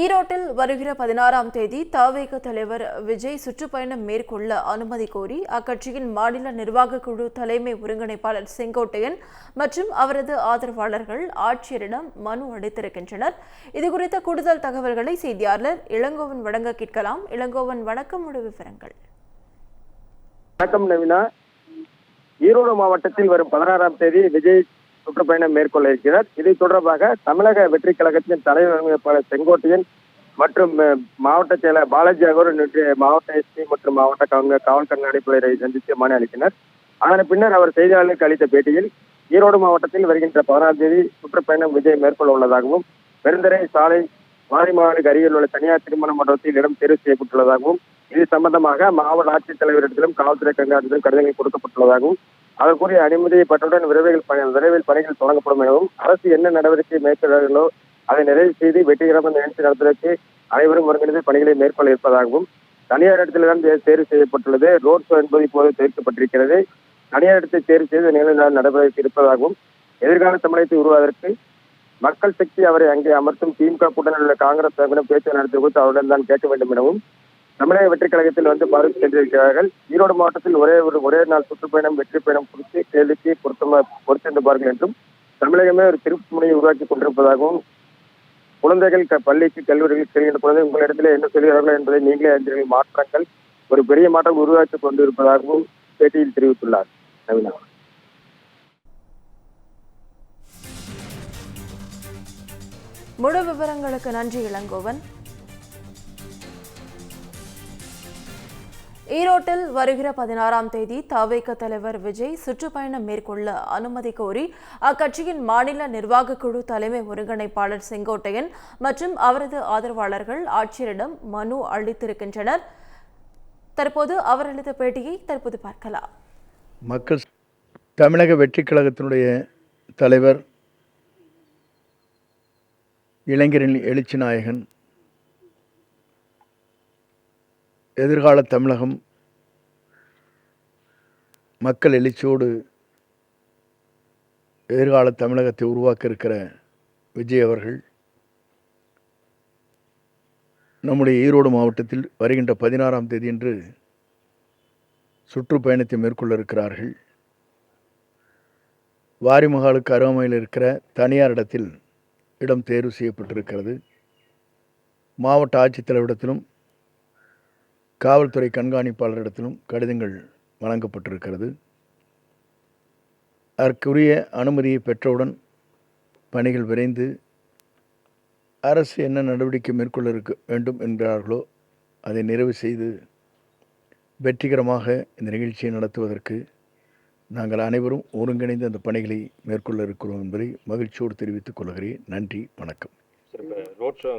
ஈரோட்டில் வருகிற பதினாறாம் தேதி தவேக தலைவர் விஜய் சுற்றுப்பயணம் மேற்கொள்ள அனுமதி கோரி அக்கட்சியின் மாநில நிர்வாக குழு தலைமை ஒருங்கிணைப்பாளர் செங்கோட்டையன் மற்றும் அவரது ஆதரவாளர்கள் ஆட்சியரிடம் மனு அளித்திருக்கின்றனர். இதுகுறித்த கூடுதல் தகவல்களை செய்தியாளர் இளங்கோவன் வழங்க கேட்கலாம். இளங்கோவன் வணக்கம். முழு விவரங்கள். வணக்கம் நவீனா. ஈரோடு மாவட்டத்தில் வரும் பதினாறாம் தேதி விஜய் சுற்றுப்பயணம் மேற்கொள்ள இருக்கிறார் இது தொடர்பாக தமிழக வெற்றி கழகத்தின் தலைவர் ஒருங்கிணைப்பாளர் செங்கோட்டையன் மற்றும் மாவட்ட செயலர் பாலாஜி ஆகியோர் நேற்று மாவட்ட எஸ்பி மற்றும் மாவட்ட காவல் காவல் கண்காணிப்பாளரை சந்தித்து மனு அளித்தனர் அதன் பின்னர் அவர் செய்தியாளர்களுக்கு அளித்த பேட்டியில் ஈரோடு மாவட்டத்தில் வருகின்ற பதினாறாம் தேதி சுற்றுப்பயணம் விஜய் மேற்கொள்ள உள்ளதாகவும் பெருந்தரை சாலை வாரிமாவனுக்கு அருகில் உள்ள தனியார் திருமண மண்டபத்தில் இடம் தேர்வு செய்யப்பட்டுள்ளதாகவும் இது சம்பந்தமாக மாவட்ட ஆட்சித்தலைவரிடத்திலும் காவல்துறை கண்காணிப்பிலும் கடிதங்கள் கொடுக்கப்பட்டுள்ளதாகவும் அதற்குரிய அனுமதியை பெற்றவுடன் விரைவில் விரைவில் பணிகள் தொடங்கப்படும் எனவும் அரசு என்ன நடவடிக்கை மேற்கொள்கிறார்களோ அதை நிறைவு செய்து வெற்றிகரமாக நிகழ்ச்சி நடத்துவதற்கு அனைவரும் ஒருங்கிணைந்து பணிகளை மேற்கொள்ள இருப்பதாகவும் தனியார் இடத்தில்தான் தேர்வு செய்யப்பட்டுள்ளது. ரோட் ஷோ என்பது இப்போது தவிர்க்கப்பட்டிருக்கிறது தனியார் இடத்தை தேர்வு செய்து நிகழ்வு நடவடிக்கை இருப்பதாகவும் எதிர்கால தமிழகத்தை உருவாவதற்கு மக்கள் சக்தி அவரை அங்கே அமர்த்தும் திமுக கூட்டணியில் உள்ள காங்கிரஸ் தலைவரிடம் பேச்சு நடத்தி குறித்து அவருடன் தான் கேட்க வேண்டும் எனவும் தமிழக வெற்றி கழகத்தில் வந்து பார்வை சென்றிருக்கிறார்கள். ஈரோடு மாவட்டத்தில் ஒரே ஒரு ஒரே நாள் சுற்றுப்பயணம் வெற்றி பயணம் குறித்து கேள்விக்கு பொருத்தமா பொறுத்திருந்தார்கள் என்றும் தமிழகமே ஒரு திருப்பு முனையை உருவாக்கி கொண்டிருப்பதாகவும் குழந்தைகள் பள்ளிக்கு கல்லூரிகளுக்கு செல்கின்ற குழந்தை உங்களிடத்தில் என்ன சொல்கிறார்கள் என்பதை நீங்களே அறிந்தீர்கள். மாற்றங்கள் ஒரு பெரிய மாற்றம் உருவாக்கி கொண்டிருப்பதாகவும் பேட்டியில் தெரிவித்துள்ளார். நவீனா. முழு விவரங்களுக்கு நன்றி இளங்கோவன். ஈரோட்டில் வருகிற பதினாறாம் தேதி தவேக தலைவர் விஜய் சுற்றுப்பயணம் மேற்கொள்ள அனுமதி கோரி அக்கட்சியின் மாநில நிர்வாக குழு தலைமை ஒருங்கிணைப்பாளர் செங்கோட்டையன் மற்றும் அவரது ஆதரவாளர்கள் ஆட்சியரிடம் மனு அளித்திருக்கின்றனர். தற்போது அவர் அளித்த பேட்டியை தற்போது பார்க்கலாம். மக்கள் தமிழக வெற்றிக் கழகத்தினுடைய தலைவர் இளைஞரின் எழுச்சி நாயகன் எதிர்கால தமிழகம் மக்கள் எழுச்சியோடு எதிர்கால தமிழகத்தை உருவாக்க இருக்கிற விஜய் அவர்கள் நம்முடைய ஈரோடு மாவட்டத்தில் வருகின்ற பதினாறாம் தேதியன்று சுற்றுப்பயணத்தை மேற்கொள்ள இருக்கிறார்கள். வாரிமகாலுக்கு அருகாமையில் இருக்கிற தனியார் இடத்தில் இடம் தேர்வு செய்யப்பட்டிருக்கிறது. மாவட்ட ஆட்சித்தலைவரிடத்திலும் காவல்துறை கண்காணிப்பாளரிடத்திலும் கடிதங்கள் வழங்கப்பட்டிருக்கிறது. அதற்குரிய அனுமதியை பெற்றவுடன் பணிகள் விரைந்து அரசு என்ன நடவடிக்கை மேற்கொள்ள இருக்க வேண்டும் என்கிறார்களோ அதை நிறைவு செய்து வெற்றிகரமாக இந்த நிகழ்ச்சியை நடத்துவதற்கு நாங்கள் அனைவரும் ஒருங்கிணைந்து அந்த பணிகளை மேற்கொள்ள இருக்கிறோம் என்பதை மகிழ்ச்சியோடு தெரிவித்துக் கொள்கிறேன். நன்றி வணக்கம். Road show